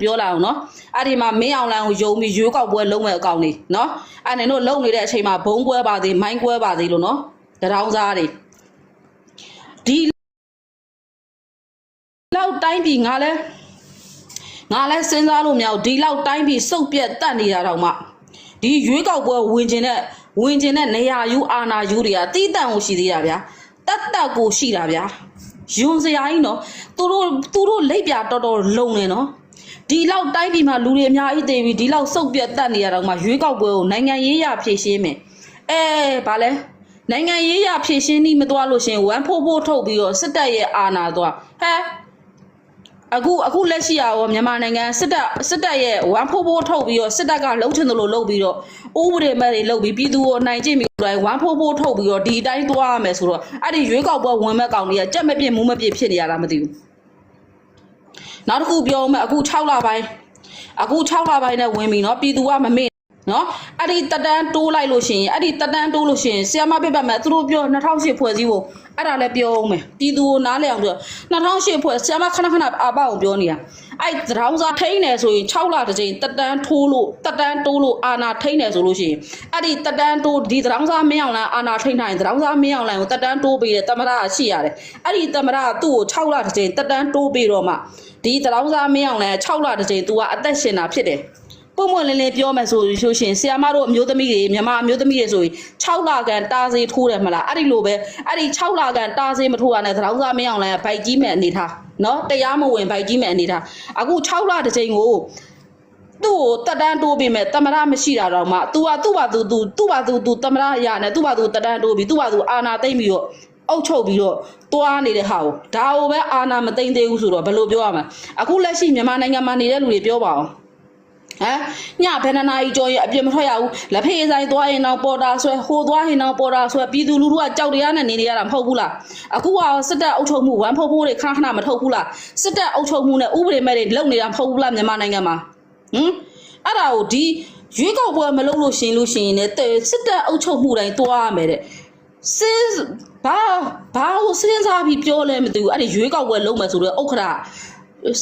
ပြောလာအောင်နော်အဲ့ဒီမှာမင်းအောင်လန်ကိုယုံပြီးရွေးကောက်ပွဲလုံးမဲ့အကောင့်နေနော်အဲ့နင်တို့လုံနေတဲ့အချိန်မှာဘုံကွဲပါသေးမိုင်းကွဲပါသေးလို့နော်တရောင်းစားတွေဒီလောက်တိုင်းပြည်ငါလဲငါလဲစဉ်းစားလို့မရဘူးဒီလောက်တိုင်းပြည်စုပ်ပြက်တတ်နေတာတော့မှဒီရွေးကောက်ပွဲဝင်ကျင်တဲ့ဝင်ကျင်တဲ့နေရာယူအာနာယူတွေကတီးတန့်ကိုရှိသေးတာဗျာတတ်တတ်ကိုရှိတာဗျာယွန်စရာကြီးနော်သူတို့သူတို့လက်ပြတော်တော်လုံနေနော် ဒီလောက်တိုင်းပြည်မှာလူတွေအများကြီးတည်ပြီးဒီလောက်စုပ်ပြတ်တတ်နေရတော့မှရွေးကောက်ပွဲကိုနိုင်ငံရေးရဖြည့်ရှင်းမယ်အဲဗာလဲနိုင်ငံရေးရဖြည့်ရှင်းနီးမသွားလို့ရှရင်ဝမ်ဖိုးဖိုးထုတ်ပြီးတော့စစ်တပ်ရဲ့အာဏာသွားဟဲအခုအခုလက်ရှိရောမြန်မာနိုင်ငံစစ်တပ်စစ်တပ်ရဲ့ဝမ်ဖိုးဖိုးထုတ်ပြီးတော့စစ်တပ်ကလှုပ်ချင်တယ်လို့လှုပ်ပြီးတော့ဥပဒေမဲ့တွေလှုပ်ပြီးပြည်သူကိုနိုင်ကျင့်ပြီးတော့ဝမ်ဖိုးဖိုးထုတ်ပြီးတော့ဒီအတိုင်းသွားရမယ်ဆိုတော့အဲ့ဒီရွေးကောက်ပွဲဝင်မဲ့ကောင်တွေကကြက်မပြစ်မူးမပြစ်ဖြစ်နေရတာမသိဘူး နောက်တစ်ခုပြောမယ်အခု6လပိုင်းအခု6လပိုင်းနဲ့ဝင်ပြီเนาะပြည်သူကမမေ့ နော်အဲ့ဒီတက်တန်းတိုးလိုက်လို့ရှိရင်အဲ့ဒီတက်တန်းတိုးလို့ရှိရင်ဆီယမပြပတ်မယ်သူတို့ပြော2008ဖွဲ့စည်းဖို့အဲ့ဒါလည်းပြောအောင်မယ်ပြည်သူကိုနားလည်အောင်ပြော2008ဖွဲ့ဆီယမခဏခဏအပအောင်ပြောနေတာအဲ့သထောင်းစားထိန်းနေဆိုရင်6လတစ်ကြိမ်တက်တန်းထိုးလို့တက်တန်းတိုးလို့အာနာထိန်းနေဆိုလို့ရှိရင်အဲ့ဒီတက်တန်းတိုးဒီသထောင်းစားမင်းအောင်လန်အာနာထိန်းနိုင်သထောင်းစားမင်းအောင်လန်ကိုတက်တန်းတိုးပေးတယ်တမရရှိရတယ်အဲ့ဒီတမရကသူ့ကို6လတစ်ကြိမ်တက်တန်းတိုးပေးတော့မှဒီသထောင်းစားမင်းအောင်လန်6လတစ်ကြိမ် तू ကအသက်ရှင်တာဖြစ်တယ် ပုံမွန်လင်းလင်းပြောမယ်ဆိုလို့ရှင်ဆီယာမတို့အမျိုးသမီးတွေမြန်မာအမျိုးသမီးတွေဆိုရင်6လကန်တားစေးထိုးတယ်မလားအဲ့ဒီလိုပဲအဲ့ဒီ6လကန်တားစေးမထိုးရနဲ့တလောင်းစားမင်းအောင်လဲဗိုက်ကြီးမဲ့အနေထားနော်တရားမဝင်ဗိုက်ကြီးမဲ့အနေထားအခု6လတစ်ချိန်ကိုသူ့ကိုတက်တန်းတိုးပြီးမဲ့တမရမရှိတာတော့မှ तू ကသူ့ဘာသူသူသူ့ဘာသူသူတမရရနဲ့သူ့ဘာသူတက်တန်းတိုးပြီးသူ့ဘာသူအာနာသိမ့်ပြီးတော့အုတ်ချုပ်ပြီးတော့တွားနေတဲ့ဟာကိုဒါကိုပဲအာနာမသိမ့်သေးဘူးဆိုတော့ဘယ်လိုပြောရမလဲအခုလက်ရှိမြန်မာနိုင်ငံမှာနေတဲ့လူတွေပြောပါအောင် ဟမ်ညဘယ်နှနာရီကြော်ရအပြစ်မထွက်ရဘူးလက်ဖေးဆိုင်သွားရင်တော့ပေါ်တာဆွဲဟိုသွားရင်တော့ပေါ်တာဆွဲပြည်သူလူထုကကြောက်တရားနဲ့နေနေရတာမဟုတ်ဘူးလားအခုကစစ်တပ်အုပ်ချုပ်မှုဝမ်ဖို့ဖို့တွေခဏခဏမထုတ်ဘူးလားစစ်တပ်အုပ်ချုပ်မှုနဲ့ဥပဒေမဲ့တွေလုံနေတာမဟုတ်ဘူးလားမြန်မာနိုင်ငံမှာဟမ်အဲ့ဒါကိုဒီရွေးကောက်ပွဲမလုပ်လို့ရှရင်လို့ရှရင်လည်းစစ်တပ်အုပ်ချုပ်မှုတိုင်းတွားရမယ်တဲ့စဉ်းဘာဘာကိုစဉ်းစားပြီးပြောလဲမသိဘူးအဲ့ဒီရွေးကောက်ပွဲလုံးမယ်ဆိုတော့ဥက္ခရာ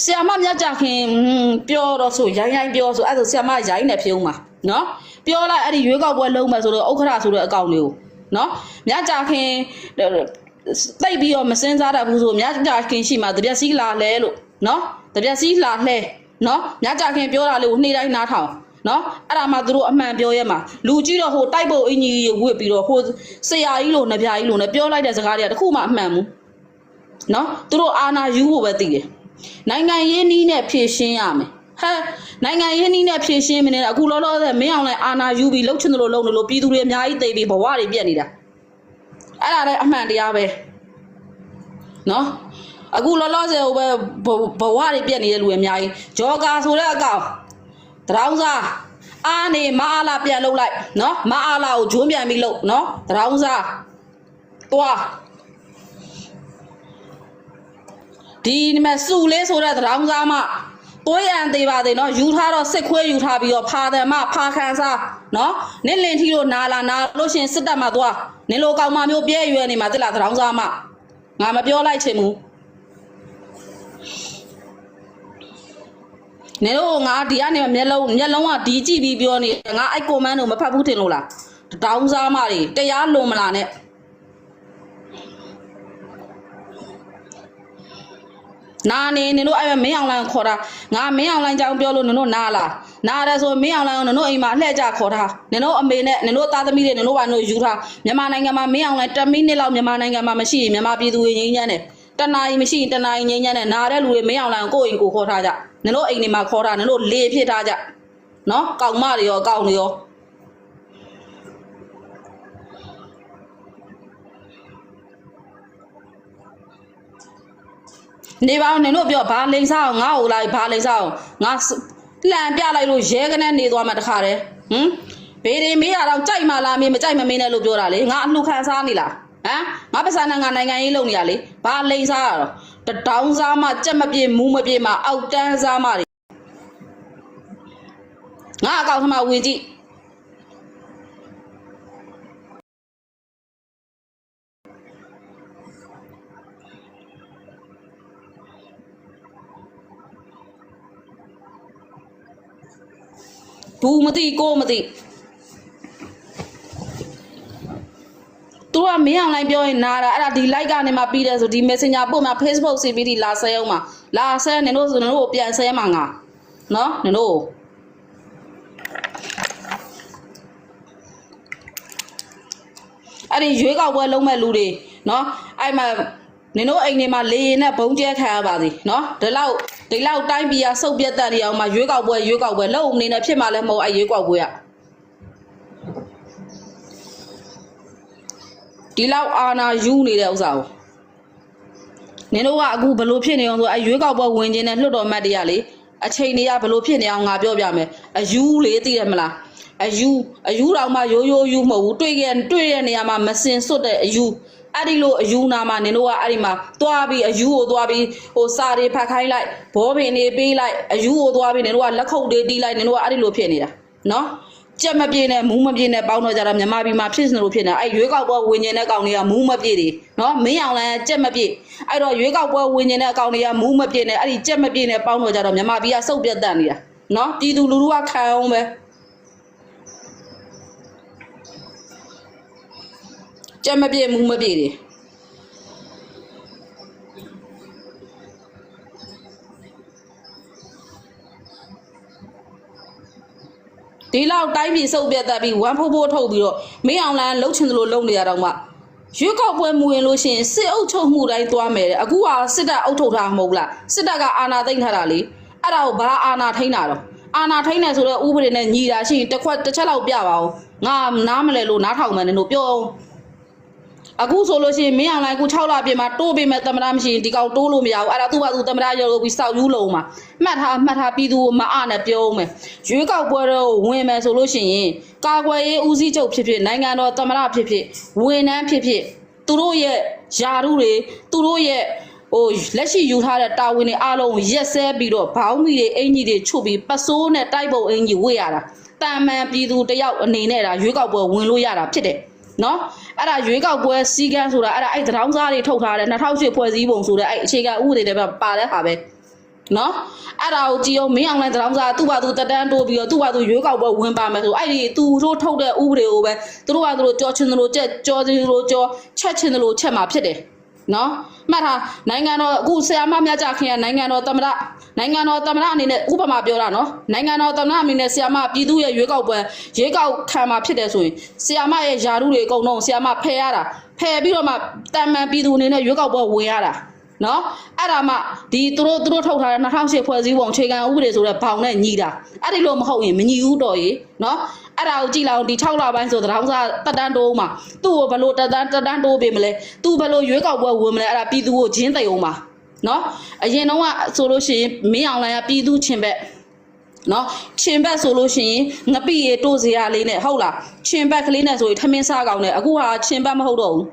ဆီယမမြတ်ကြခင်ဟွန်းပြောတော့ဆိုရိုင်းရိုင်းပြောဆိုအဲ့ဒါဆီယမရိုင်းနေဖြုံးမှာနော်ပြောလိုက်အဲ့ဒီရွေးကောက်ပွဲလုံးမယ်ဆိုတော့ဥက္ခရာဆိုတဲ့အကောင့်လေးကိုနော်မြတ်ကြခင်တိတ်ပြီးတော့မစင်းစားတတ်ဘူးဆိုမြတ်ကြခင်ရှိမှတပြက်စီးလာလဲလို့နော်တပြက်စီးလာလှဲနော်မြတ်ကြခင်ပြောတာလေးကိုနှိမ့်တိုင်းနားထောင်နော်အဲ့ဒါမှသူတို့အမှန်ပြောရဲမှာလူကြီးတော့ဟိုတိုက်ပုတ်အင်ကြီးဝစ်ပြီးတော့ဟိုဆရာကြီးလိုနှပြကြီးလိုနဲ့ပြောလိုက်တဲ့စကားတွေကတခုမှအမှန်ဘူးနော်သူတို့အာနာယူဖို့ပဲသိတယ် နိုင်ငံရေးနည်းနဲ့ဖြည့်ရှင်းရမယ်ဟဲ့နိုင်ငံရေးနည်းနဲ့ဖြည့်ရှင်းမနေတာအခုလောလောဆယ်မင်းအောင်လိုက်အာနာယူပြီးလှုပ်ချင်တယ်လို့လှုပ်နေလို့ပြည်သူတွေအများကြီးသိပြီးဘဝတွေပြက်နေတာအဲ့ဒါလည်းအမှန်တရားပဲနော်အခုလောလောဆယ်ဟိုပဲဘဝတွေပြက်နေတဲ့လူတွေအများကြီးဂျော်ကာဆိုတဲ့အကောင်တရောင်းစားအာနေမအားလာပြန်လှုပ်လိုက်နော်မအားလာကိုဂျွန်းပြန်ပြီးလှုပ်နော်တရောင်းစားသွား ဒီမှာစုလေးဆိုတဲ့တရောင်းစားမှတွေးရန်သေးပါသေးနော်ယူထားတော့စစ်ခွေးယူထားပြီးတော့ဖာတယ်မဖာခံစားနော်နင်းလင်ထီတို့နာလာနာလို့ရှရင်စစ်တပ်မှသွားနင်လိုကောင်မမျိုးပြဲရွယ်နေမှာတိလားတရောင်းစားမှငါမပြောလိုက်ချင်ဘူးနေတော့ငါဒီကနေမျက်လုံးမျက်လုံးကဒီကြည့်ပြီးပြောနေငါအဲ့ကွန်မန်းကိုမဖတ်ဘူးထင်လို့လားတောင်းစားမတွေတရားလွန်မလားနဲ့ နာနေနင်တို့အဲ့မင်းအောင်လိုင်းခေါ်တာငါမင်းအောင်လိုင်းကြောင်ပြောလို့နင်တို့နာလားနာတယ်ဆိုမင်းအောင်လိုင်းကိုနင်တို့အိမ်မှာလှည့်ကြခေါ်တာနင်တို့အမေနဲ့နင်တို့သားသမီးတွေနင်တို့ဘာလို့ယူထားမြန်မာနိုင်ငံမှာမင်းအောင်လိုင်း10မိနစ်လောက်မြန်မာနိုင်ငံမှာမရှိရင်မြန်မာပြည်သူတွေငြိမ်းချမ်းတယ်တနာရီမရှိရင်တနာရီငြိမ်းချမ်းတယ်နာတဲ့လူတွေမင်းအောင်လိုင်းကိုကိုယ့်အိမ်ကိုခေါ်ထားကြနင်တို့အိမ်တွေမှာခေါ်တာနင်တို့လေဖြစ်ထားကြနော်ကောင်မတွေရောကောင်တွေရော နေပါဦးနင်တို့ပြောဘာလိန်စားအောင်ငါ့ကိုလိုက်ဘာလိန်စားအောင်ငါလှန်ပြလိုက်လို့ရဲကနေနေသွားမှတခါတည်းဟမ်ဘေးတွေမေးရတော့ကြိုက်မှလားမေးမကြိုက်မမေးနဲ့လို့ပြောတာလေငါအလှခံစားနေလားဟမ်ငါပစံနဲ့ငါနိုင်ငံရေးလုပ်နေရလေဘာလိန်စားရတော့တတောင်းစားမှကြက်မပြေမူးမပြေမှအောက်တန်းစားမှတွေငါအကောက်ထမဝင်ကြည့် ဘူးမသိကိုမသိသူကမင်းအောင်လိုက်ပြောရင်နာတာအဲ့ဒါဒီ like ကနေမှပြီးတယ်ဆိုဒီ messenger ပို့မှာ Facebook CPD လာဆဲအောင်မှာလာဆဲနင်တို့ဆိုနင်တို့ကိုပြန်ဆဲမှာငါနော်နင်တို့ကိုအဲ့ဒီရွေးကောက်ပွဲလုံးမဲ့လူတွေနော်အဲ့မှာနင်တို့အိမ်တွေမှာလေရင်နဲ့ဘုံကျဲခံရပါသည်နော်ဒီလောက် ဒီလောက်တိုင်းပြည်ကစုပ်ပြတ်တက်နေအောင်မှာရွေးကောက်ပွဲရွေးကောက်ပွဲလုံးအနေနဲ့ဖြစ်မှာလည်းမဟုတ်အဲ့ရွေးကောက်ပွဲကဒီလောက်အာနာယူနေတဲ့ဥစ္စာကိုနင်တို့ကအခုဘလို့ဖြစ်နေအောင်ဆိုအဲ့ရွေးကောက်ပွဲဝင်ခြင်းနဲ့လွှတ်တော်မတ်တွေကလေအချိန်တွေကဘလို့ဖြစ်နေအောင်ငါပြောပြမယ်အယူလေသိရမလားအယူအယူတော့မှရိုးရိုးယူမဟုတ်ဘူးတွေ့ခဲ့တွေ့တဲ့နေရာမှာမစင်စွတ်တဲ့အယူ အဲ့ဒီလိုအယူနာမှာနင်တို့ကအဲ့ဒီမှာသွားပြီးအယူကိုသွားပြီးဟိုစာတွေဖတ်ခိုင်းလိုက်ဘောပင်တွေပေးလိုက်အယူကိုသွားပြီးနင်တို့ကလက်ခုပ်တွေတီးလိုက်နင်တို့ကအဲ့ဒီလိုဖြစ်နေတာနော်ကြက်မပြေနဲ့မူးမပြေနဲ့ပေါင်းတော့ကြတာမြန်မာပြည်မှာဖြစ်စလို့ဖြစ်နေတာအဲ့ရွေးကောက်ပွဲဝင်ကျင်တဲ့ကောင်တွေကမူးမပြေတွေနော်မင်းအောင်လန်းကကြက်မပြေအဲ့တော့ရွေးကောက်ပွဲဝင်ကျင်တဲ့ကောင်တွေကမူးမပြေနဲ့အဲ့ဒီကြက်မပြေနဲ့ပေါင်းတော့ကြတော့မြန်မာပြည်ကစုပ်ပြတ်တတ်နေတာနော်ပြည်သူလူထုကခံအောင်ပဲ ကြက်မပြေမူးမပြေတွေဒီလောက်တိုင်းပြည်စုပ်ပြတ်တတ်ပြီးဝမ်ဖိုးဖိုးထုတ်ပြီးတော့မင်းအောင်လန်းလှုပ်ချင်သလိုလှုပ်နေရတော့မှရွေးကောက်ပွဲမူရင်လို့ရှိရင်စစ်အုပ်ချုပ်မှုတိုင်းသွားမယ်တဲ့အခုကစစ်တပ်အုပ်ထုတ်တာမဟုတ်လားစစ်တပ်ကအာဏာသိမ်းထားတာလေအဲ့ဒါကိုဘာအာဏာထိန်းတာတော့အာဏာထိန်းတယ်ဆိုတော့ဥပဒေနဲ့ညီတာရှိရင်တစ်ခွက်တစ်ချက်လောက်ပြပါဦးငါနားမလဲလို့နားထောင်မယ်နင်တို့ပြော အောင်အခုဆိုလို့ရှိရင်မင်းအောင်လိုင်းကူ6လပြင်မှာတိုးပေးမဲ့သမရမရှိရင်ဒီကောင်တိုးလို့မရဘူးအဲ့ဒါသူ့ဘာသူသမရရုပ်ပြီးစောက်ယူလုံးမှာမှတ်ထားမှတ်ထားပြီးသူကိုမအားနဲ့ပြောအောင်မယ်ရွေးကောက်ပွဲတော့ဝင်မယ်ဆိုလို့ရှိရင်ကာကွယ်ရေးဦးစီးချုပ်ဖြစ်ဖြစ်နိုင်ငံတော်သမရဖြစ်ဖြစ်ဝန်ထမ်းဖြစ်ဖြစ်သူတို့ရဲ့ယာရုတွေသူတို့ရဲ့ဟိုလက်ရှိယူထားတဲ့တာဝန်တွေအားလုံးကိုရက်စဲပြီးတော့ဘောင်းမီတွေအင်ကြီးတွေချုပ်ပြီးပစိုးနဲ့တိုက်ပုံအင်ကြီးဝေ့ရတာတာမန်ပြည်သူတယောက်အနေနဲ့ဒါရွေးကောက်ပွဲဝင်လို့ရတာဖြစ်တယ်နော် အဲ့ဒါရွေးကောက်ပွဲစီကန်းဆိုတာအဲ့ဒါအဲ့သတောင်းစားတွေထုတ်ထားတဲ့2008ဖွဲ့စည်းပုံဆိုတဲ့အဲ့အခြေခံဥပဒေတွေပဲပါတဲ့ဟာပဲနော်အဲ့ဒါကိုကြည်အောင်မင်းအောင်လိုင်းသတောင်းစားသူ့ဘာသူတက်တန်းတိုးပြီးတော့သူ့ဘာသူရွေးကောက်ပွဲဝင်ပါမယ်ဆိုအဲ့ဒီသူတို့ထုတ်တဲ့ဥပဒေကိုပဲသူတို့ကသူတို့ကြောချင်တယ်လို့ကြက်ကြောချင်တယ်လို့ကြောချက်ချင်တယ်လို့ချက်မှာဖြစ်တယ်နော်မှတ်ထားနိုင်ငံတော်အခုဆရာမမြတ်ကြခင်ကနိုင်ငံတော်သမ္မတ နိုင်ငံတော်သမ္မတအနေနဲ့ဥပမာပြောတာနော်နိုင်ငံတော်သမ္မတအနေနဲ့ဆရာမပြည်သူရဲ့ရွေးကောက်ပွဲရွေးကောက်ခံမှာဖြစ်တယ်ဆိုရင်ဆရာမရဲ့ယာရုတွေအကုန်လုံးဆရာမဖယ်ရတာဖယ်ပြီးတော့မှတန်မှန်ပြည်သူအနေနဲ့ရွေးကောက်ပွဲဝင်ရတာနော်အဲ့ဒါမှဒီသူတို့သူတို့ထုတ်ထားတဲ့2008ဖွဲ့စည်းပုံအခြေခံဥပဒေဆိုတဲ့ဘောင်နဲ့ညီတာအဲ့ဒီလိုမဟုတ်ရင်မညီဘူးတော်ရေနော်အဲ့ဒါကိုကြည့်လိုက်အောင်ဒီ6လပိုင်းဆိုတောင်စားတက်တန်းတိုးမှာသူ့ကိုဘယ်လိုတက်တန်းတက်တန်းတိုးပေးမလဲသူဘယ်လိုရွေးကောက်ပွဲဝင်မလဲအဲ့ဒါပြည်သူကိုဂျင်းသိအောင်ပါ နော်အရင်တော့ကဆိုလို့ရှိရင်မင်းအောင်လိုင်းကပြည်သူချင်းဘက်နော်ချင်းဘက်ဆိုလို့ရှိရင်ငပိရေတိုးစရာလေးနဲ့ဟုတ်လားချင်းဘက်ကလေးနဲ့ဆိုရင်ထမင်းစားကောင်းတယ်အခုဟာချင်းဘက်မဟုတ်တော့ဘူး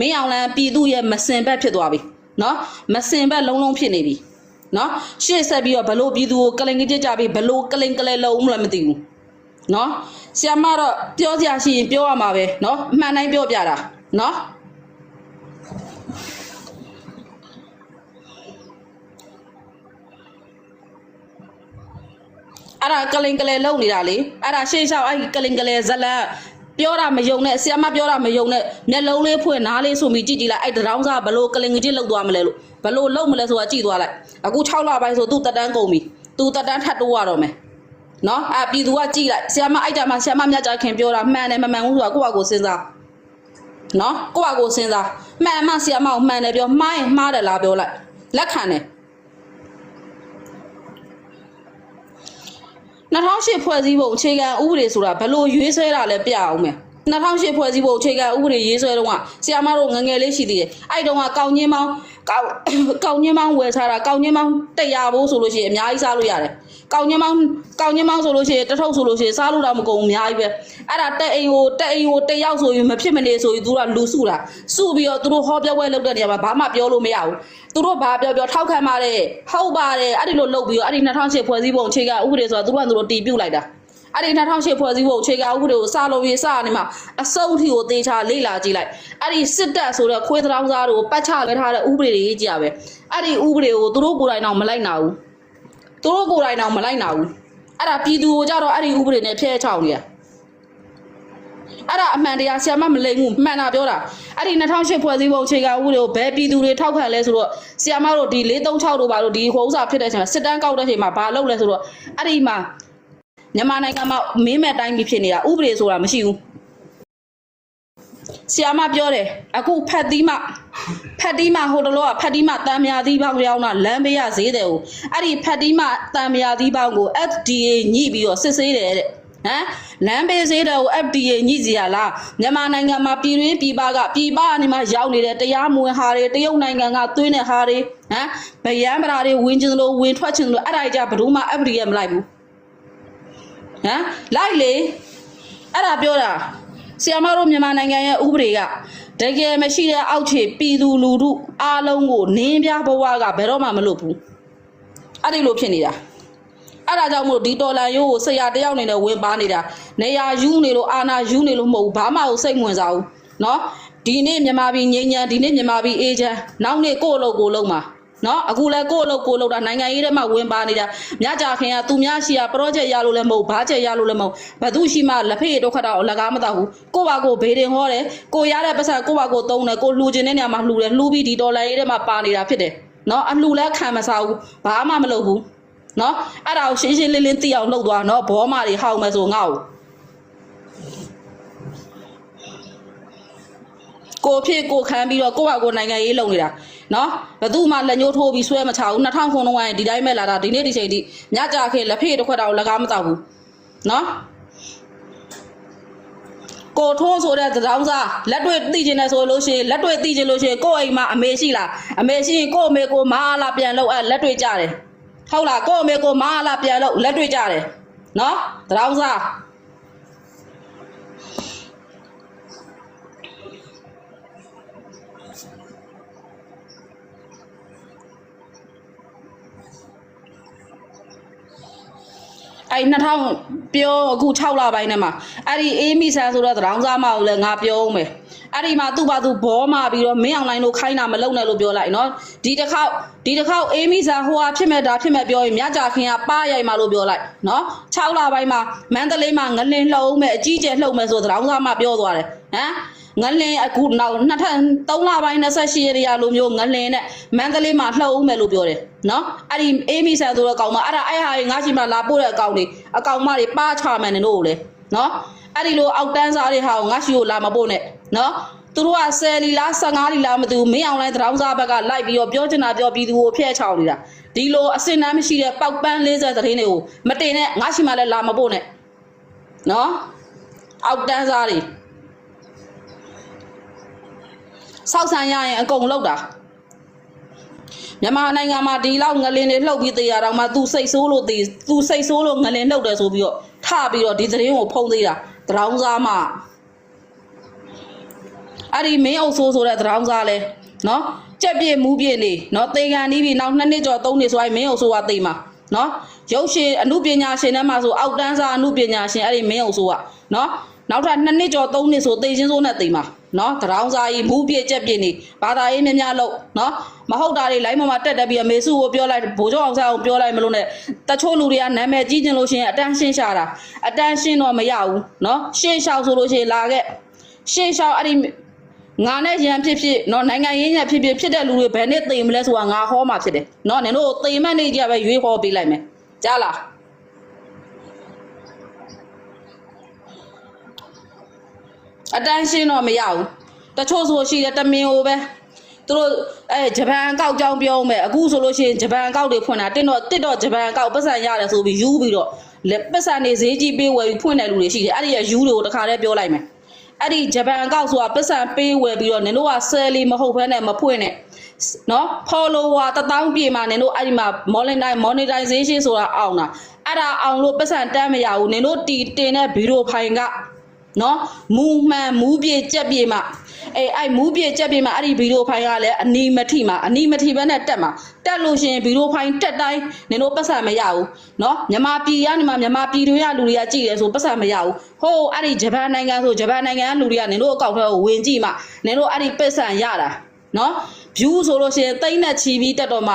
မင်းအောင်လန်းပြည်သူရဲ့မစင်ဘက်ဖြစ်သွားပြီနော်မစင်ဘက်လုံးလုံးဖြစ်နေပြီနော်ရှေ့ဆက်ပြီးတော့ဘလို့ပြည်သူကိုကလိန်ကကြကြပြီးဘလို့ကလိန်ကလဲလုံးမလဲမသိဘူးနော်ဆီယမတော့ပြောစရာရှိရင်ပြောရမှာပဲနော်အမှန်တိုင်းပြောပြတာနော် အဲ့ဒါကလိန်ကလဲလုံနေတာလေအဲ့ဒါရှေ့လျှောက်အဲ့ဒီကလိန်ကလဲဇလန်ပြောတာမယုံနဲ့ဆီယမပြောတာမယုံနဲ့မျက်လုံးလေးဖွင့်နားလေးဆိုပြီးကြည့်ကြည့်လိုက်အဲ့တရောင်းစားဘလို့ကလိန်ကကြည့်လောက်သွားမလဲလို့ဘလို့လုံမလဲဆိုတာကြည့်သွားလိုက်အခု6လပိုင်းဆိုသူ့တက်တန်းကုန်ပြီသူတက်တန်းထပ်တိုးရတော့မယ်နော်အဲ့ပြည်သူကကြည့်လိုက်ဆီယမအိုက်တာမှာဆီယမမြတ်ကြခင်ပြောတာမှန်တယ်မမှန်ဘူးဆိုတာကိုယ့်ဘာကိုစဉ်းစားနော်ကိုယ့်ဘာကိုစဉ်းစားမှန်မှဆီယမကိုမှန်တယ်ပြောမှားရင်မှားတယ်လားပြောလိုက်လက်ခံတယ် 2008ဖွဲ့စည်းပုံအခြေခံဥပဒေဆိုတာဘလို့ရွေးဆွဲတာလဲပြအောင်မယ် 2008ဖွဲ့စည်းပုံအခြေခံဥပဒေရေးဆွဲတော့ကဆရာမတို့ငငယ်လေးရှိသေးတယ်အဲ့တုန်းကကောင်းချင်းမောင်းကောင်းကောင်းချင်းမောင်းဝယ်စားတာကောင်းချင်းမောင်း100ဘိုးဆိုလို့ရှိရင်အများကြီးစားလို့ရတယ်ကောင်းချင်းမောင်းကောင်းချင်းမောင်းဆိုလို့ရှိရင်တစ်ထုပ်ဆိုလို့ရှိရင်စားလို့တော့မကုန်ဘူးအများကြီးပဲအဲ့ဒါတက်အိမ်ကိုတက်အိမ်ကိုတယောက်ဆိုရင်မဖြစ်မနေဆိုရင်သူကလူစုတာစုပြီးတော့သူတို့ဟောပြောပွဲလုပ်တဲ့နေရာမှာဘာမှပြောလို့မရဘူးသူတို့ဘာပြောပြောထောက်ခံပါတယ်ဟုတ်ပါတယ်အဲ့ဒီလိုလုပ်ပြီးတော့အဲ့ဒီ2008ဖွဲ့စည်းပုံအခြေခံဥပဒေဆိုတာသူတို့ကသူတို့တီးပြုတ်လိုက်တာ အဲ့ဒီ2008ဖွဲ့စည်းပုံအခြေခံဥပဒေကိုစလို့ပြီးစနေမှာအစုံထီကိုတေချာလေ့လာကြည့်လိုက်အဲ့ဒီစစ်တပ်ဆိုတဲ့ခွေးတောင်စားတွေကိုပတ်ချလဲထားတဲ့ဥပဒေတွေကြီးကြပဲအဲ့ဒီဥပဒေကိုသူတို့ကိုယ်တိုင်တော့မလိုက်နာဘူးသူတို့ကိုယ်တိုင်တော့မလိုက်နာဘူးအဲ့ဒါပြည်သူကိုကြတော့အဲ့ဒီဥပဒေနဲ့ဖျဲချောင်းနေရအဲ့ဒါအမှန်တရားဆရာမမလိမ်ဘူးမှန်တာပြောတာအဲ့ဒီ2008ဖွဲ့စည်းပုံအခြေခံဥပဒေကိုဘယ်ပြည်သူတွေထောက်ခံလဲဆိုတော့ဆရာမတို့ဒီ436တို့ဘာလို့ဒီဟိုဥစားဖြစ်တဲ့အချိန်မှာစစ်တမ်းကောက်တဲ့အချိန်မှာဘာလုပ်လဲဆိုတော့အဲ့ဒီမှာ မြန်မာနိုင်ငံမှာမင်းမဲ့တိုင်းပြည်ဖြစ်နေတာဥပဒေဆိုတာမရှိဘူးဆီယာမပြောတယ်အခုဖတ်သီးမဖတ်သီးမဟိုတလောကဖတ်သီးမတန်မြာသီးပေါင်းရောင်းတာလမ်းပေးရဈေးတယ်ကိုအဲ့ဒီဖတ်သီးမတန်မြာသီးပေါင်းကို FDA ညှိပြီးတော့စစ်ဆေးတယ်တဲ့ဟမ်လမ်းပေးဈေးတယ်ကို FDA ညှိစီရလားမြန်မာနိုင်ငံမှာပြည်တွင်းပြည်ပကပြည်ပကနေမှရောက်နေတဲ့တရားမဝင်ဟာတွေတရုတ်နိုင်ငံကသွင်းတဲ့ဟာတွေဟမ်ဗယံပရာတွေဝင်ကျင်လို့ဝင်ထွက်ချင်လို့အဲ့ဒါကြဘယ်သူမှ FDA မလိုက်ဘူး ဟမ်လိုက်လေ အဲ့ဒါပြောတာဆီယမတို့မြန်မာနိုင်ငံရဲ့ဥပဒေကတကယ်မရှိတဲ့အောက်ခြေပြည်သူလူထုအားလုံးကိုနင်းပြဘဝကဘယ်တော့မှမလွတ်ဘူးအဲ့ဒီလိုဖြစ်နေတာအဲ့ဒါကြောင့်မို့ဒီတော်လန်ရိုးကိုဆရာတယောက်နေနဲ့ဝင်ပါနေတာနေရာယူနေလို့အာနာယူနေလို့မဟုတ်ဘူးဘာမှကိုစိတ်ဝင်စားဘူးเนาะဒီနေ့မြန်မာပြည်ငြိမ်းချမ်းဒီနေ့မြန်မာပြည်အေးချမ်းနောက်နေ့ကိုယ့်အလုပ်ကိုယ်လုံးမှာ နော်အခုလဲကိုယ့်အလုပ်ကိုယ်လုပ်တာနိုင်ငံရေးထဲမှာဝင်ပါနေတာမြကြခင်ကသူများရှိရ project ရလို့လည်းမဟုတ်ဘာချက်ရလို့လည်းမဟုတ်ဘသူရှိမှလက်ဖေးဒုက္ခတာကိုလကားမတော့ဘူးကိုယ့်ဘာကိုဘေးတင်ဟောတယ်ကိုရတဲ့ပတ်စံကိုယ့်ဘာကိုသုံးတယ်ကိုလှူခြင်းတဲ့နေရာမှာလှူတယ်လှူပြီးဒီဒေါ်လာရေးထဲမှာပါနေတာဖြစ်တယ်နော်အလှူလဲခံမစားဘူးဘာမှမလုပ်ဘူးနော်အဲ့ဒါကိုရှင်းရှင်းလင်းလင်းသိအောင်လုပ်သွားနော်ဘောမတွေဟောက်မယ်ဆိုငါ့ကိုကိုဖြစ်ကိုခံပြီးတော့ကိုယ့်ဘာကိုနိုင်ငံရေးလုပ်နေတာ နော်ဘသူမှလက်ညှိုးထိုးပြီးဆွဲမချဘူး2000ခုလုံးဝိုင်းဒီတိုင်းပဲလာတာဒီနေ့ဒီချိန်ထိညကြခေလက်ဖေးတစ်ခွက်တော့လကားမတော့ဘူးနော်ကိုထိုးဆိုတဲ့တောင်းစားလက်တွေ့သိကျင်တယ်ဆိုလို့ရှိရင်လက်တွေ့သိကျင်လို့ရှိရင်ကိုယ့်အိမ်မှာအမေရှိလားအမေရှိရင်ကိုယ့်အမေကိုမအားလားပြန်လို့အဲလက်တွေ့ကြတယ်ဟုတ်လားကိုယ့်အမေကိုမအားလားပြန်လို့လက်တွေ့ကြတယ်နော်တောင်းစား အဲ့2000ပြောအခု6လပိုင်းထဲမှာအဲ့ဒီအေးမီဆန်ဆိုတော့သတောင်းစားမကိုလည်းငါပြောအောင်မယ်အဲ့ဒီမှာသူ့ဘာသူဘောမာပြီးတော့မင်းအောင်လိုင်းတို့ခိုင်းတာမလုပ်နဲ့လို့ပြောလိုက်နော်ဒီတစ်ခေါက်ဒီတစ်ခေါက်အေးမီဆန်ဟိုဟာဖြစ်မဲ့ဒါဖြစ်မဲ့ပြောရင်မြကြခင်ကပါရိုက်မှာလို့ပြောလိုက်နော်6လပိုင်းမှာမန္တလေးမှာငလင်လှုံမဲ့အကြီးကျယ်လှုံမဲ့ဆိုသတောင်းစားမပြောသွားတယ်ဟမ် ငလင်အခုနောက်နှစ်ထပ်3လပိုင်း28ရက်ရလိုမျိုးငလင်နဲ့မန္တလေးမှာလှုပ်ဦးမယ်လို့ပြောတယ်နော်အဲ့ဒီအေးမီဆန်ဆိုတော့ကောင်မအဲ့ဒါအဲ့ဟာကြီးငါရှိမှလာပို့တဲ့အကောင်တွေအကောင်မတွေပါချမှန်နေလို့လေနော်အဲ့ဒီလိုအောက်တန်းစားတွေဟာကိုငါရှိကိုလာမပို့နဲ့နော်သူတို့က10လီလား15လီလားမသိဘူးမင်းအောင်လိုင်းတောင်းစားဘက်ကလိုက်ပြီးတော့ပြောချင်တာပြောပြီးသူကိုဖျက်ချောင်းနေတာဒီလိုအစင်တမ်းမရှိတဲ့ပေါက်ပန်း40သတင်းတွေကိုမတင်နဲ့ငါရှိမှလည်းလာမပို့နဲ့နော်အောက်တန်းစားတွေ ဆောက်ဆံရရင်အကုန်လောက်တာမြန်မာနိုင်ငံမှာဒီလောက်ငလင်တွေလှုပ်ပြီးတေးရတော့မှ तू စိတ်ဆိုးလို့တေး तू စိတ်ဆိုးလို့ငလင်လှုပ်တယ်ဆိုပြီးတော့ထပြီးတော့ဒီသတင်းကိုဖုံးသေးတာတရောင်းစားမှအဲ့ဒီမင်းအုပ်ဆိုးဆိုတဲ့တရောင်းစားလဲနော်ကြက်ပြည့်မူးပြည့်နေနော်တေကန်နီးပြီးနောက်နှစ်နှစ်ကျော်သုံးနှစ်ဆိုရင်မင်းအုပ်ဆိုးကတေးမှာနော်ရုပ်ရှင်အမှုပညာရှင်ထဲမှာဆိုအောက်တန်းစားအမှုပညာရှင်အဲ့ဒီမင်းအုပ်ဆိုးကနော်နောက်ထပ်နှစ်နှစ်ကျော်သုံးနှစ်ဆိုတေချင်းစိုးနဲ့တေးမှာ နော်တရောင်းစာကြီးမူးပြက်ကြက်ပြင်းနေဘာသာရေးများများလို့နော်မဟုတ်တာတွေလိုင်းပေါ်မှာတက်တက်ပြီးအမေစုကိုပြောလိုက်ဘိုးကျောင်းအောင်စာကိုပြောလိုက်မလို့နဲ့တချို့လူတွေကနာမည်ကြီးကျင်လို့ရှိရင်အတန်ရှင်းရှာတာအတန်ရှင်းတော့မရဘူးနော်ရှင်းရှောက်ဆိုလို့ရှိရင်လာခဲ့ရှင်းရှောက်အဲ့ဒီငါနဲ့ရန်ဖြစ်ဖြစ်နော်နိုင်ငံရေးညာဖြစ်ဖြစ်ဖြစ်တဲ့လူတွေဘယ်နဲ့တိမ်မလဲဆိုတာငါဟောမှာဖြစ်တယ်နော်နင်တို့တိမ်မက်နေကြပဲရွေးဟောပေးလိုက်မယ်ကြားလား အတန်းရှင်းတော့မရဘူးတချို့ဆိုရှိတယ်တမင်ဟိုပဲသူတို့အဲဂျပန်အကောက်ကြောင်းပြောမယ်အခုဆိုလို့ရှိရင်ဂျပန်အကောက်တွေဖွင့်တာတင်းတော့တစ်တော့ဂျပန်အကောက်ပတ်စံရတယ်ဆိုပြီးယူပြီးတော့လက်ပတ်စံနေဈေးကြီးပေးဝယ်ပြီးဖွင့်တဲ့လူတွေရှိတယ်အဲ့ဒီရယူတွေကိုတခါတည်းပြောလိုက်မယ်အဲ့ဒီဂျပန်အကောက်ဆိုတာပတ်စံပေးဝယ်ပြီးတော့နင်တို့ကဆယ်လီမဟုတ်ဘဲနဲ့မဖွင့်နဲ့နော် follower တထောင်ပြေမှာနင်တို့အဲ့ဒီမှာ monetize monetization ဆိုတာအောင်တာအဲ့ဒါအောင်လို့ပတ်စံတန်းမရဘူးနင်တို့တီတင်တဲ့ဗီဒီယိုဖိုင်က နော်မူမှန်မူပြေကြက်ပြေမှာအေးအဲ့မူပြေကြက်ပြေမှာအဲ့ဒီဗီဒီယိုဖိုင်ကလည်းအနီမထိမှာအနီမထိဘဲနဲ့တက်မှာတက်လို့ရှိရင်ဗီဒီယိုဖိုင်တက်တိုင်းနင်တို့ပတ်စံမရဘူးနော်မြန်မာပြည်ကနေမှမြန်မာပြည်တွေကလူတွေကကြည့်တယ်ဆိုပတ်စံမရဘူးဟိုးအဲ့ဒီဂျပန်နိုင်ငံဆိုဂျပန်နိုင်ငံကလူတွေကနင်တို့အကောက်ထဲကိုဝင်ကြည့်မှနင်တို့အဲ့ဒီပတ်စံရတာနော် view ဆိုလို့ရှိရင်သိန်းနဲ့ချီပြီးတက်တော့မှ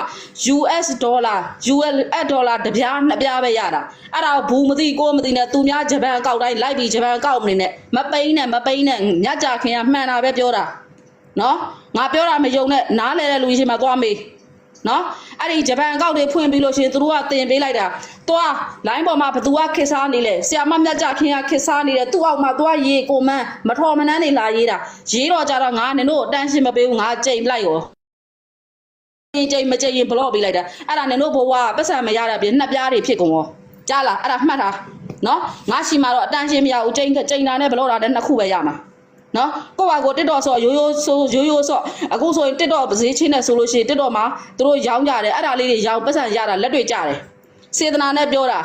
US ဒေါ်လာ US ဒေါ်လာတစ်ပြားနှစ်ပြားပဲရတာအဲ့ဒါကိုဘူးမသိကိုမသိနဲ့သူများဂျပန်အကောက်တိုင်းလိုက်ပြီးဂျပန်အကောက်မနေနဲ့မပိန်းနဲ့မပိန်းနဲ့ညကြခင်ကမှန်တာပဲပြောတာနော်ငါပြောတာမယုံနဲ့နားလဲတဲ့လူကြီးရှိမှသွားမေး နော်အဲ့ဒီဂျပန်အကောက်တွေဖွင့်ပြီးလို့ရှိရင်သူတို့ကတင်ပေးလိုက်တာသွားလိုင်းပေါ်မှာဘသူကခစ်စားနေလဲဆီယာမမြတ်ကြခင်ကခစ်စားနေတယ်သူ့အောက်မှာသွားရေးကိုမန်းမထော်မနှမ်းနေလာရေးတာရေးတော့ကြတော့ငါနင်တို့အတန်းရှင်းမပေးဘူးငါကြိမ်လိုက်ရောကြိမ်မကြိမ်ရင်ဘလော့ပေးလိုက်တာအဲ့ဒါနင်တို့ဘဝပတ်စံမရတာပြင်နှစ်ပြားတွေဖြစ်ကုန်ရောကြားလားအဲ့ဒါမှတ်ထားနော်ငါရှိမှာတော့အတန်းရှင်းမရဘူးကြိမ်ကြိမ်တာနဲ့ဘလော့တာနဲ့နှစ်ခုပဲရမှာ နော်ကိုယ့်ဘာကိုတစ်တော့ဆိုရိုးရိုးဆိုရိုးရိုးဆိုအခုဆိုရင်တစ်တော့ပစေးချင်းနဲ့ဆိုလို့ရှိရင်တစ်တော့မှာသူတို့ရောင်းကြတယ်အဲ့ဒါလေးတွေရောင်းပတ်စံရတာလက်တွေ့ကြတယ်စေတနာနဲ့ပြောတာ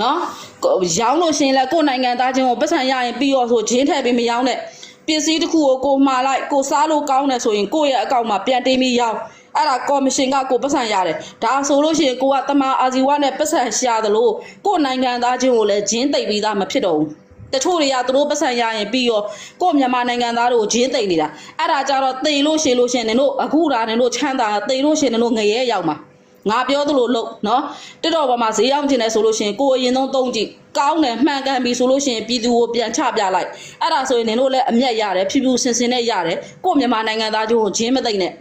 နော်ကိုရောင်းလို့ရှိရင်လည်းကိုယ့်နိုင်ငံသားချင်းကိုပတ်စံရရင်ပြီးရောဆိုဂျင်းထည့်ပြီးမရောင်းနဲ့ပစ္စည်းတစ်ခုကိုကိုမှားလိုက်ကိုစားလို့ကောင်းတယ်ဆိုရင်ကိုယ့်ရဲ့အကောင့်မှာပြန်တင်ပြီးရောင်းအဲ့ဒါကော်မရှင်ကကိုပတ်စံရတယ်ဒါဆိုလို့ရှိရင်ကိုကတမအာဇီဝနဲ့ပတ်စံရှာသလိုကိုယ့်နိုင်ငံသားချင်းကိုလည်းဂျင်းသိပ်ပြီးသားမဖြစ်တော့ဘူး တချို့တွေကသူတို့ပတ်စံရရင်ပြီးရောကို့မြန်မာနိုင်ငံသားတို့ကိုဂျင်းသိမ့်နေတာအဲ့ဒါကြတော့တိမ်လို့ရှင်လို့ရှင်နင်တို့အခုဒါနင်တို့ချမ်းသာတိမ်လို့ရှင်နင်တို့ငရဲရောက်မှာငါပြောသလိုလို့နော်တက်တော့ဘာမှာဈေးရောက်ကျင်တယ်ဆိုလို့ရှင်ကိုယ်အရင်ဆုံးသုံးကြည့်ကောင်းတယ်မှန်ကန်ပြီဆိုလို့ရှင်ပြည်သူကိုပြန်ချပြလိုက်အဲ့ဒါဆိုရင်နင်တို့လည်းအမျက်ရတယ်ဖြူဖြူစင်စင်နဲ့ရတယ်ကို့မြန်မာနိုင်ငံသားတို့ကိုဂျင်းမသိမ့်နဲ့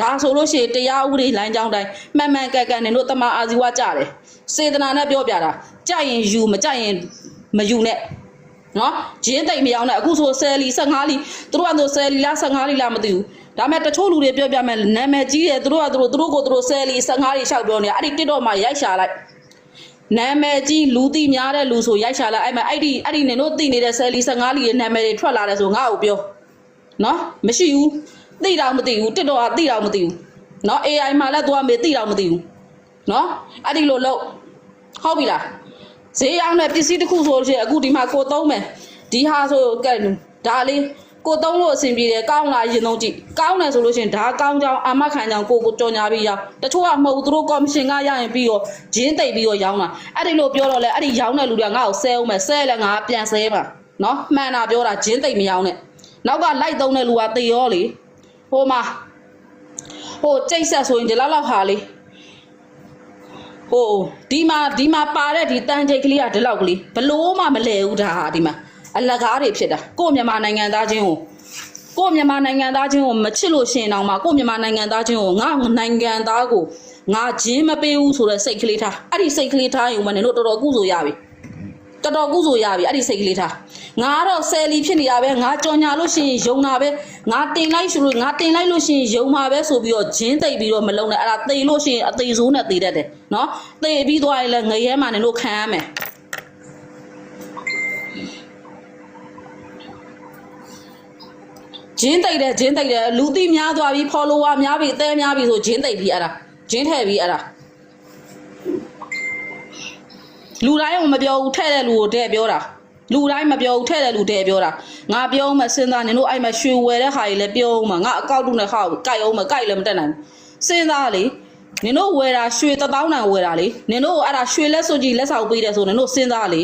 ဒါဆိုလို့ရှိရင်တရားဥပဒေလမ်းကြောင်းတိုင်းမှန်မှန်ကန်ကန်နင်တို့တမအာဇီဝကြတယ်စေတနာနဲ့ပြောပြတာကြိုက်ရင်ယူမကြိုက်ရင်မယူနဲ့ နော်ဂျင်းတိတ်မရောနဲ့အခုဆို10လီ15လီသူတို့ကဆို10လီလား15လီလားမသိဘူးဒါပေမဲ့တချို့လူတွေပြောပြမယ်နာမည်ကြီးတယ်သူတို့ကသူတို့သူတို့ကိုသူတို့10လီ15လီရှောက်ပြောနေအဲ့ဒီ TikTok မှာရိုက်ရှာလိုက်နာမည်ကြီးလူသိများတဲ့လူဆိုရိုက်ရှာလိုက်အဲ့မဲ့အဲ့ဒီအဲ့ဒီနင်တို့သိနေတဲ့10လီ15လီရဲ့နာမည်တွေထွက်လာတယ်ဆိုငါ့ကိုပြောနော်မရှိဘူးသိတော့မသိဘူး TikTok ကသိတော့မသိဘူးနော် AI မှာလည်းသူကမေသိတော့မသိဘူးနော်အဲ့ဒီလိုလို့ဟုတ်ပြီလား ဈေးရောက်တဲ့ပစ္စည်းတစ်ခုဆိုလို့ရှိရင်အခုဒီမှာကိုသုံးမယ်ဒီဟာဆိုကဲဒါလေးကိုသုံးလို့အဆင်ပြေတယ်ကောင်းလားရင်သုံးကြည့်ကောင်းတယ်ဆိုလို့ရှိရင်ဒါကောင်းကြောင်းအာမခံကြောင်းကိုကိုကြော်ညာပြီးရောက်တချို့ကမဟုတ်ဘူးသူတို့ကော်မရှင်ကရရင်ပြီးတော့ဂျင်းတိတ်ပြီးတော့ရောင်းတာအဲ့ဒီလိုပြောတော့လဲအဲ့ဒီရောင်းတဲ့လူတွေကငါ့ကိုဆဲအောင်မယ်ဆဲလဲငါပြန်ဆဲမှာနော်မှန်တာပြောတာဂျင်းတိတ်မရောင်းနဲ့နောက်ကလိုက်သုံးတဲ့လူကတေရောလေဟိုမှာဟိုကြိတ်ဆက်ဆိုရင်ဒီလောက်လောက်ဟာလေး ဟိုဒီမှာဒီမှာပါတဲ့ဒီတန်ကြိတ်ကလေးကဒီလောက်ကလေးဘလို့မှမလဲဘူးဒါဟာဒီမှာအလကားတွေဖြစ်တာကို့မြန်မာနိုင်ငံသားချင်းကိုကို့မြန်မာနိုင်ငံသားချင်းကိုမချစ်လို့ရှရင်တောင်မှကို့မြန်မာနိုင်ငံသားချင်းကိုငါနိုင်ငံသားကိုငါဂျင်းမပေးဘူးဆိုတဲ့စိတ်ကလေးထားအဲ့ဒီစိတ်ကလေးထားရင်မနေတို့တော်တော်ကုဆိုရပြီ တော်တော်ကုဆိုရပြီအဲ့ဒီစိတ်ကလေးထားငါကတော့ဆယ်လီဖြစ်နေတာပဲငါကြော်ညာလို့ရှရင်ယုံတာပဲငါတင်လိုက်ဆိုလို့ငါတင်လိုက်လို့ရှရင်ယုံမှာပဲဆိုပြီးတော့ဂျင်းသိပ်ပြီးတော့မလုံးနဲ့အဲ့ဒါသိလို့ရှရင်အသေးဆိုးနဲ့သိတတ်တယ်နော်သိပြီးသွားရင်လည်းငရဲမှနေလို့ခံရမယ်ဂျင်းသိပ်တယ်ဂျင်းသိပ်တယ်လူသိများသွားပြီ follower များပြီအသေးများပြီဆိုဂျင်းသိပ်ပြီအဲ့ဒါဂျင်းထည့်ပြီအဲ့ဒါ လူတိုင်းကမပြောဘူးထဲ့တဲ့လူကိုတဲ့ပြောတာလူတိုင်းမပြောဘူးထဲ့တဲ့လူတဲ့ပြောတာငါပြောမှစဉ်းစားနင်တို့အဲ့မှာရွှေဝယ်တဲ့ဟာကြီးလည်းပြောမှငါအကောက်တုနဲ့ခါကိုကြိုက်အောင်မကြိုက်လည်းမတက်နိုင်ဘူးစဉ်းစားလေနင်တို့ဝယ်တာရွှေတစ်သောင်းတန်ဝယ်တာလေနင်တို့အဲ့ဒါရွှေလက်စွပ်ကြီးလက်ဆောင်ပေးတယ်ဆိုနင်တို့စဉ်းစားလေ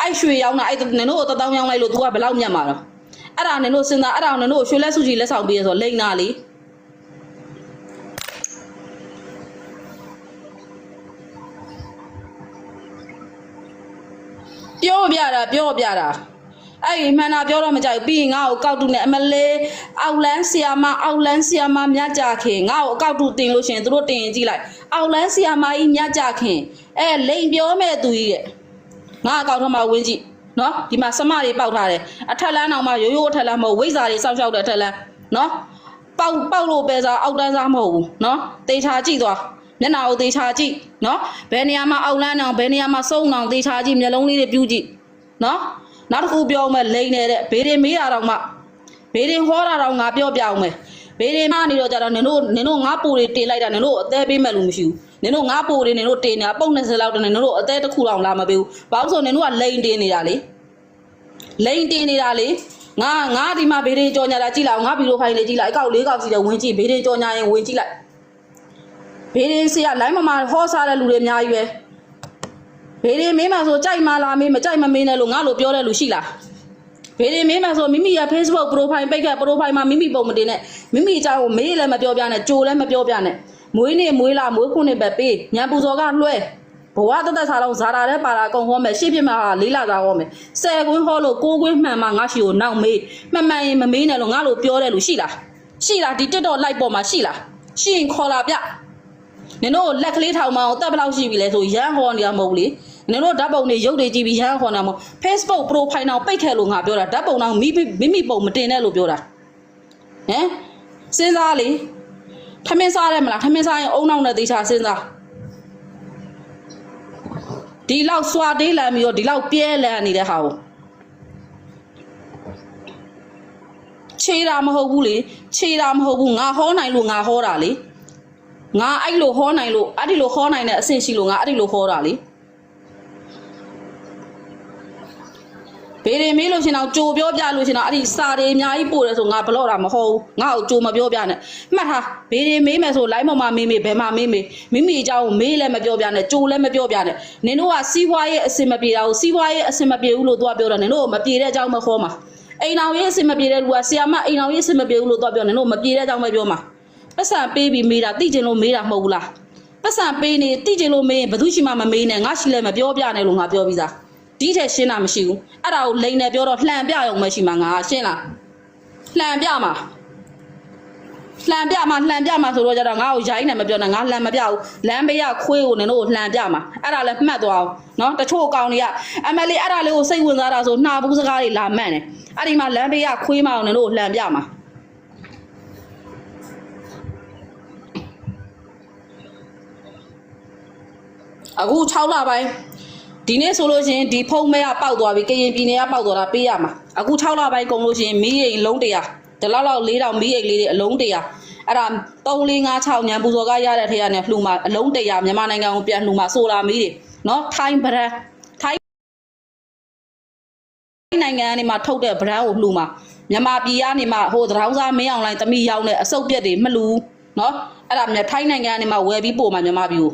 အဲ့ရွှေရောင်းတာအဲ့နင်တို့တစ်သောင်းရောင်းလိုက်လို့ तू ကဘယ်လောက်မြတ်မှာလဲအဲ့ဒါနင်တို့စဉ်းစားအဲ့ဒါနင်တို့ရွှေလက်စွပ်ကြီးလက်ဆောင်ပေးရဆိုလိန်တာလေ ပြောပြတာပြောပြတာအဲ့ဒီမှန်တာပြောတော့မကြိုက်ဘူးပြီးရင်ငါ့ကိုကောက်တုနဲ့အမလေးအောက်လန်းဆီယာမအောက်လန်းဆီယာမမြတ်ကြခင်ငါ့ကိုအကောက်တုတင်လို့ရှရင်သူတို့တင်ရင်ကြည့်လိုက်အောက်လန်းဆီယာမကြီးမြတ်ကြခင်အဲလိန်ပြောမဲ့သူကြီးတဲ့ငါအကောက်ထမဝင်းကြည့်နော်ဒီမှာစမတွေပေါက်ထားတယ်အထက်လန်းအောင်မှရိုးရိုးအထက်လန်းမဟုတ်ဝိဇ္ဇာတွေစောက်ရှောက်တဲ့အထက်လန်းနော်ပေါက်ပေါက်လို့ပဲစားအောက်တန်းစားမဟုတ်ဘူးနော်တေချာကြည့်သွား မျက်နှာကိုတေချာကြည့်နော်ဘယ်နေရာမှာအောက်လန်းအောင်ဘယ်နေရာမှာစုံအောင်တေချာကြည့်မျက်လုံးလေးတွေပြူးကြည့်နော်နောက်တစ်ခုပြောမယ်လိန်နေတဲ့ဘေးရင်မေးတာတော့မှဘေးရင်ဟောတာတော့ငါပြောပြအောင်မယ်ဘေးရင်မနေတော့ကြတော့နင်တို့နင်တို့ငါပူတွေတင်လိုက်တာနင်တို့အသေးပေးမဲ့လို့မရှိဘူးနင်တို့ငါပူတွေနင်တို့တင်နေတာပုံ20လောက်တည်းနင်တို့အသေးတစ်ခုတော့လာမပေးဘူးဘာလို့ဆိုနင်တို့ကလိန်တင်နေတာလေလိန်တင်နေတာလေငါငါဒီမှာဘေးရင်ကြော်ညာတာကြည့်လိုက်အောင်ငါဗီဒီယိုဖိုင်လေးကြည့်လိုက်အကောက်လေးကောက်စီတယ်ဝင်ကြည့်ဘေးရင်ကြော်ညာရင်ဝင်ကြည့်လိုက် ဘေးရင်စီကလိုင်းမမဟောစားတဲ့လူတွေအများကြီးပဲဘေးရင်မင်းမဆိုကြိုက်မလားမင်းမကြိုက်မမင်းနဲ့လို့ငါလိုပြောတဲ့လူရှိလားဘေးရင်မေးမှဆိုမိမိရဲ့ Facebook profile ပိတ်ခဲ့ profile မှာမိမိပုံမတင်နဲ့မိမိအကြောင်းကိုမေးလည်းမပြောပြနဲ့ကြိုလည်းမပြောပြနဲ့မွေးနေ့မွေးလာမွေးခုနှစ်ပဲပေးညံပူစော်ကလွှဲဘဝတသက်စားလုံးဇာတာတဲ့ပါတာအကုန်ဟောမယ်ရှေ့ပြမှာလေးလာသားဟောမယ်ဆယ်ကွင်းဟောလို့ကိုးကွင်းမှန်မှငါရှိကိုနောက်မေးမှန်မှန်ရင်မမေးနဲ့လို့ငါလို့ပြောတယ်လို့ရှိလားရှိလားဒီ TikTok live ပေါ်မှာရှိလားရှိရင်ခေါ်လာပြ နင်တို့လက်ကလေးထောင်မအောင်တက်ဘယ်လောက်ရှိပြီလဲဆိုရမ်းဟောနေတာမဟုတ်ဘူးလေနင်တို့ဓာတ်ပုံတွေရုပ်တွေကြည့်ပြီးရမ်းဟောနေတာမဟုတ် Facebook profile တော့ပိတ်ခဲ့လို့ငါပြောတာဓာတ်ပုံတော့မိမိမိမိပုံမတင်နဲ့လို့ပြောတာဟမ်စဉ်းစားလေထမင်းစားတယ်မလားထမင်းစားရင်အုံနောက်နဲ့သေချာစဉ်းစားဒီလောက်စွာတေးလန်ပြီးတော့ဒီလောက်ပြဲလန်နေတဲ့ဟာကိုခြေတာမဟုတ်ဘူးလေခြေတာမဟုတ်ဘူးငါဟောနိုင်လို့ငါဟောတာလေ ငါအဲ့လိုဟောနိုင်လို့အဲ့ဒီလိုဟောနိုင်တဲ့အဆင့်ရှိလို့ငါအဲ့ဒီလိုဟောတာလေဘေးရင်မေးလို့ရှင်တော့ကြိုပြောပြလို့ရှင်တော့အဲ့ဒီစာတွေအများကြီးပို့တယ်ဆိုငါဘလော့တာမဟုတ်ဘူးငါ့ကိုကြိုမပြောပြနဲ့မှတ်ထားဘေးရင်မေးမယ်ဆို line ပေါ်မှာမေးမေးဘယ်မှာမေးမေးမိမိအကြောင်းကိုမေးလည်းမပြောပြနဲ့ကြိုလည်းမပြောပြနဲ့နင်တို့ကစီးပွားရေးအဆင်မပြေတာကိုစီးပွားရေးအဆင်မပြေဘူးလို့သူကပြောတာနင်တို့မပြေတဲ့အကြောင်းမခေါ်မှာအိမ်အောင်ရေးအဆင်မပြေတဲ့လူကဆီယာမအိမ်အောင်ရေးအဆင်မပြေဘူးလို့သူကပြောနင်တို့မပြေတဲ့အကြောင်းပဲပြောမှာ ပတ်စံပေးပြီးမေးတာတိကျင်လို့မေးတာမဟုတ်ဘူးလားပတ်စံပေးနေတိကျင်လို့မေးရင်ဘယ်သူရှိမှမမေးနဲ့ငါရှိလဲမပြောပြနဲ့လို့ငါပြောပြီးသားဒီထက်ရှင်းတာမရှိဘူးအဲ့ဒါကိုလိန်နေပြောတော့လှန်ပြရုံပဲရှိမှာငါရှင်းလားလှန်ပြမှာလှန်ပြမှာလှန်ပြမှာဆိုတော့ကြတော့ငါ့ကိုရိုင်းနေမပြောနဲ့ငါလှန်မပြဘူးလမ်းဘေးကခွေးကိုနင်တို့ကိုလှန်ပြမှာအဲ့ဒါလည်းမှတ်သွားအောင်နော်တချို့အကောင်တွေက MLA အဲ့ဒါလေးကိုစိတ်ဝင်စားတာဆိုနှာဘူးစကားတွေလာမှန်တယ်အဲ့ဒီမှာလမ်းဘေးကခွေးမအောင်နင်တို့ကိုလှန်ပြမှာ အခု6လပိုင်းဒီနေ့ဆိုလို့ရှိရင်ဒီဖုံးမဲကပေါက်သွားပြီကရင်ပြည်နယ်ကပေါက်သွားတာပေးရမှာအခု6လပိုင်းကုန်လို့ရှိရင်မီးရိမ်လုံး100ဒီလောက်လောက်4000မီးရိမ်လေးတွေအလုံး100အဲ့ဒါ3 4 5 6ညံပူစော်ကရတဲ့ထက်ရနဲ့လှူမှာအလုံး100မြန်မာနိုင်ငံကိုပြန်လှူမှာဆိုလာမီးတွေနော်ထိုင်းဗရန်ထိုင်းနိုင်ငံကနေမှထုတ်တဲ့ဗရန်ကိုလှူမှာမြန်မာပြည်ကနေမှဟိုသတောင်းစားမင်းအောင်လိုင်းတမိရောက်တဲ့အစုပ်ပြက်တွေမလှူနော်အဲ့ဒါမြထိုင်းနိုင်ငံကနေမှဝယ်ပြီးပို့မှာမြန်မာပြည်ကို